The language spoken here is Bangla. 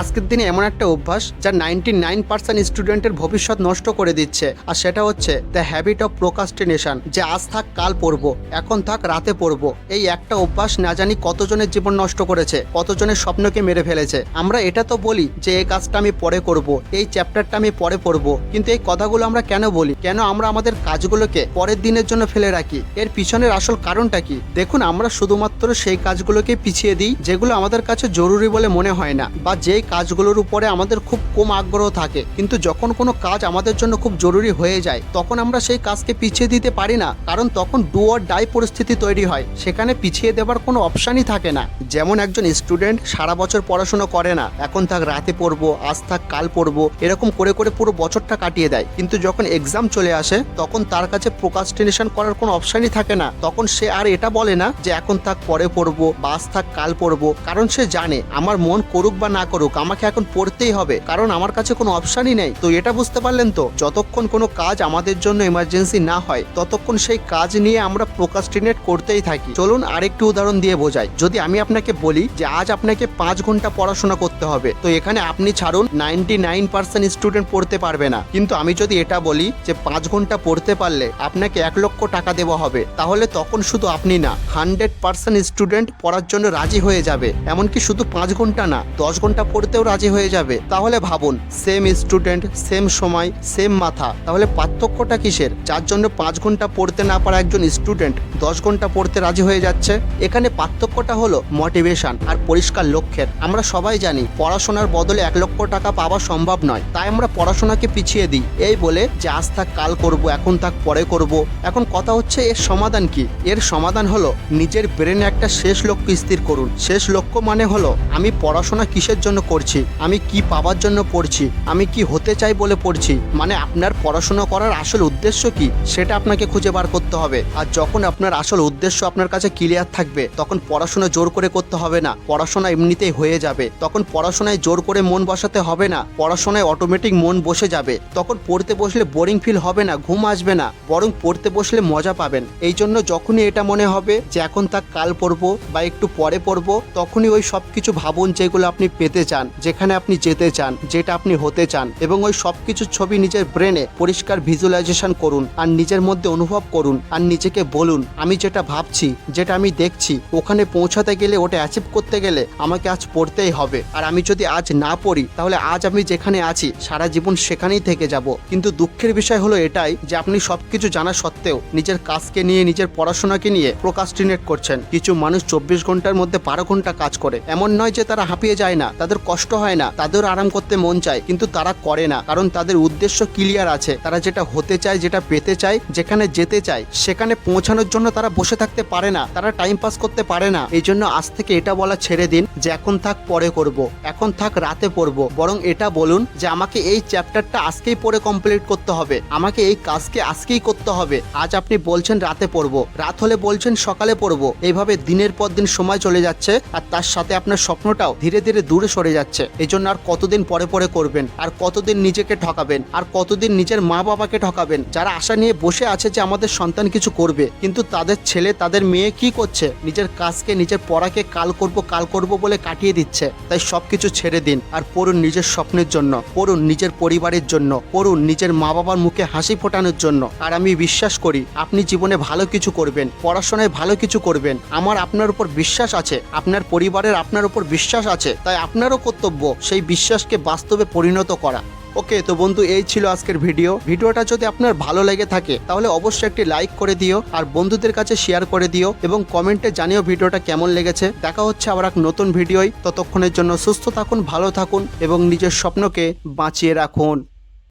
আজকের দিনে এমন একটা অভ্যাস যা নাইনটি নাইন পার্সেন্ট স্টুডেন্টের ভবিষ্যৎ নষ্ট করে দিচ্ছে। আর সেটা হচ্ছে দ্য হ্যাবিট অফ প্রোকাস্টিনেশন যে আজ থাক, কাল পড়ব, এখন থাক, রাতে পড়ব। এই একটা অভ্যাস না জানি কতজনের জীবন নষ্ট করেছে, কতজনের স্বপ্নকে মেরে ফেলেছে। আমরা এটা তো বলি যে, এই কাজটা আমি পরে করব, এই চ্যাপ্টারটা আমি পরে পড়ব। কিন্তু এই কথাগুলো আমরা কেন বলি? কেন আমরা আমাদের কাজগুলোকে পরের দিনের জন্য ফেলে রাখি? এর পিছনের আসল কারণটা কি? দেখুন, আমরা শুধুমাত্র সেই কাজগুলোকে পিছিয়ে দিই, যেগুলো আমাদের কাছে জরুরি বলে মনে হয় না, বা যেই কাজগুলোর উপরে আমাদের খুব কম আগ্রহ থাকে। কিন্তু যখন কোনো কাজ আমাদের জন্য খুব জরুরি হয়ে যায়, তখন আমরা সেই কাজকে পিছিয়ে দিতে পারি না। কারণ তখন ডু অর ডাই পরিস্থিতি তৈরি হয়। সেখানে পিছিয়ে দেওয়ার কোনো অপশানই থাকে না। যেমন একজন স্টুডেন্ট সারা বছর পড়াশোনা করে না। এখন থাক রাতে পড়ব, আজ থাক কাল পড়ব, এরকম করে করে পুরো বছরটা কাটিয়ে দেয়। কিন্তু যখন এক্সাম চলে আসে, তখন তার কাছে প্রোকাস্টিনেশন করার কোনো অপশানই থাকে না। তখন সে আর এটা বলে না যে এখন থাক পরে পড়ব, বা আজ থাক কাল পড়ব। কারণ সে জানে, আমার মন করুক বা না করুক আমাকে এখন পড়তেই হবে। কারণ আমার কাছে কোনো অপশানই নেই। তো এটা বুঝতে পারলেন তো? যতক্ষণ কোনো কাজ আমাদের জন্য এমার্জেন্সি না হয়, ততক্ষণ সেই কাজ নিয়ে আমরা প্রোকাস্টিনেট করতেই থাকি। চলুন আরেকটি উদাহরণ দিয়ে বোঝাই। যদি আমি আপনাকে বলি যে আজ আপনাকে পাঁচ ঘণ্টা পড়াশোনা করতে হবে, তো এখানে আপনি ছাড়ুন নাইনটি নাইন পার্সেন্ট স্টুডেন্ট পড়তে পারবে না। কিন্তু আমি যদি এটা বলি যে পাঁচ ঘণ্টা পড়তে পারলে আপনাকে এক লক্ষ টাকা দেওয়া হবে, তাহলে তখন শুধু আপনি না হান্ড্রেড পার্সেন্ট স্টুডেন্ট পড়ার জন্য রাজি হয়ে যাবে। এমনকি শুধু পাঁচ ঘণ্টা না, দশ ঘণ্টা পড়তেও রাজি হয়ে যাবে। তাহলে ভাবুন সেম স্টুডেন্ট সেম সময় সেম মাথা। তাহলে পার্থক্যটা কিসের? যার জন্য পাঁচ ঘণ্টা পড়তে না পারা একজন স্টুডেন্ট দশ ঘণ্টা পড়তে রাজি হয়ে যাচ্ছে। এখানে পার্থক্যটা হলো মোটিভেশন আর পরিষ্কার লক্ষ্যের। আমরা সবাই জানি, পড়াশোনার বদলে এক লক্ষ টাকা পাওয়া সম্ভব নয়। তাই আমরা পড়াশোনাকে পিছিয়ে দিই। এই বলে, যে আজ থাক, কাল করব, এখন থাক, পরে করব। এখন কথা হচ্ছে, এর সমাধান কি? এর সমাধান হলো, নিজের ব্রেনে একটা শেষ লক্ষ্য স্থির করুন। শেষ লক্ষ্য মানে হলো, আমি পড়াশোনা কিসের জন্য করছি আমি কি পাওয়ার জন্য পড়ছি, আমি কি হতে চাই বলে পড়ছি মানে আপনার পড়াশোনা করার আসল উদ্দেশ্য কি, সেটা আপনাকে খুঁজে বার করতে হবে। আর যখন আপনার আসল উদ্দেশ্য আপনার কাছে ক্লিয়ার থাকবে, তখন পড়াশোনা জোর করে করতে হবে না, পড়াশোনা এমনিতেই হয়ে যাবে। তখন পড়াশোনায় জোর করে মন বসাতে হবে না, পড়াশোনায় অটোমেটিক মন বসে যাবে। তখন পড়তে বসলে বোরিং ফিল হবে না, ঘুম আসবে না, বরং পড়তে বসলে মজা পাবেন। এই জন্য যখনই এটা মনে হবে যে এখন তা কাল পড়ব বা একটু পরে পড়ব, তখনই ওই সব কিছু ভাবুন যেগুলো আপনি পেতে চান। যেখানে আপনি যেতে চান, যেটা আপনি হতে চান, এবং ওই সব কিছুর ছবি নিজের ব্রেনে পরিষ্কার ভিজুয়ালাইজেশন করুন, আর নিজের মধ্যে অনুভব করুন, আর নিজেকে বলুন, আমি যেটা ভাবছি, যেটা আমি দেখছি, ওখানে পৌঁছাতে গেলে, ওটা অ্যাচিভ করতে গেলে আমাকে আজ পড়তেই হবে। আর আমি যদি আজ না পড়ি, তাহলে আজ আমি যেখানে আছি, সারা জীবন সেখানেই থেকে যাব। কিন্তু দুঃখের বিষয় হলো এটাই যে আপনি সবকিছু জানা সত্ত্বেও নিজের কাজকে নিয়ে, নিজের পড়াশোনাকে নিয়ে প্রোকাস্টিনেট করছেন। কিছু মানুষ চব্বিশ ঘণ্টার মধ্যে বারো ঘণ্টা কাজ করে। এমন নয় যে তারা হাঁপিয়ে যায় না, তাদের কষ্ট হয় না, তাদের আরাম করতে মন চায়, কিন্তু তারা করে না। কারণ তাদের উদ্দেশ্য ক্লিয়ার আছে। তারা যেটা হতে চায়, যেটা পেতে চায়, যেখানে যেতে চায়, সেখানে পৌঁছানোর জন্য তারা বসে থাকতে পারে না। তারা টাইম পাস করতে পারে না। এই জন্য আজ থেকে এটা বলা ছেড়ে দিন যে, এখন থাক, পরে করব। এখন থাক, রাতে পড়ব। বরং এটা বলুন যে, আমাকে এই চ্যাপ্টারটা আজকেই পড়ে কমপ্লিট করতে হবে। আমাকে এই কাজকে আজকেই করতে হবে। আজ আপনি বলছেন, রাতে পড়ব। রাত হলে বলছেন, সকালে পড়ব। এইভাবে দিনের পর দিন সময় চলে যাচ্ছে। আর তার সাথে আপনার স্বপ্নটাও ধীরে ধীরে দূরে সরে যাচ্ছে। এই জন্য আর কতদিন পরে পরে করবেন? আর কতদিন নিজেকে ঠকাবেন? আর কতদিন নিজের মা বাবাকে ঠকাবেন? যারা আশা নিয়ে বসে আছে যে আমাদের সন্তান কিছু করবে, কিন্তু তাদের ছেলে, তাদের মেয়ে কি করছে? নিজের কাজকে, নিজের পড়াকে কাল করব কাল করব বলে কাটিয়ে দিচ্ছে। তাই সবকিছু ছেড়ে দিন। আর পড়ুন নিজের স্বপ্নের জন্য, পড়ুন নিজের পরিবারের জন্য, পড়ুন নিজের মা বাবার মুখে হাসি ফোটানোর জন্য। আর আমি বিশ্বাস করি, আপনি জীবনে ভালো কিছু করবেন, পড়াশোনায় ভালো কিছু করবেন। আমার আপনার উপর বিশ্বাস আছে, আপনার পরিবারের আপনার উপর বিশ্বাস আছে। তাই আপনারও কর্তব্য, সেই বিশ্বাসকে বাস্তবে পরিণত করা। ওকে, তো বন্ধু, এই ছিল আজকের ভিডিও। ভিডিওটা যদি আপনার ভালো লেগে থাকে, তাহলে অবশ্যই একটি লাইক করে দিও, আর বন্ধুদের কাছে শেয়ার করে দিও, এবং কমেন্টে জানিও ভিডিওটা কেমন লেগেছে। দেখা হচ্ছে আবার এক নতুন ভিডিওই ততক্ষণের জন্য সুস্থ থাকুন, ভালো থাকুন, এবং নিজের স্বপ্নকে বাঁচিয়ে রাখুন।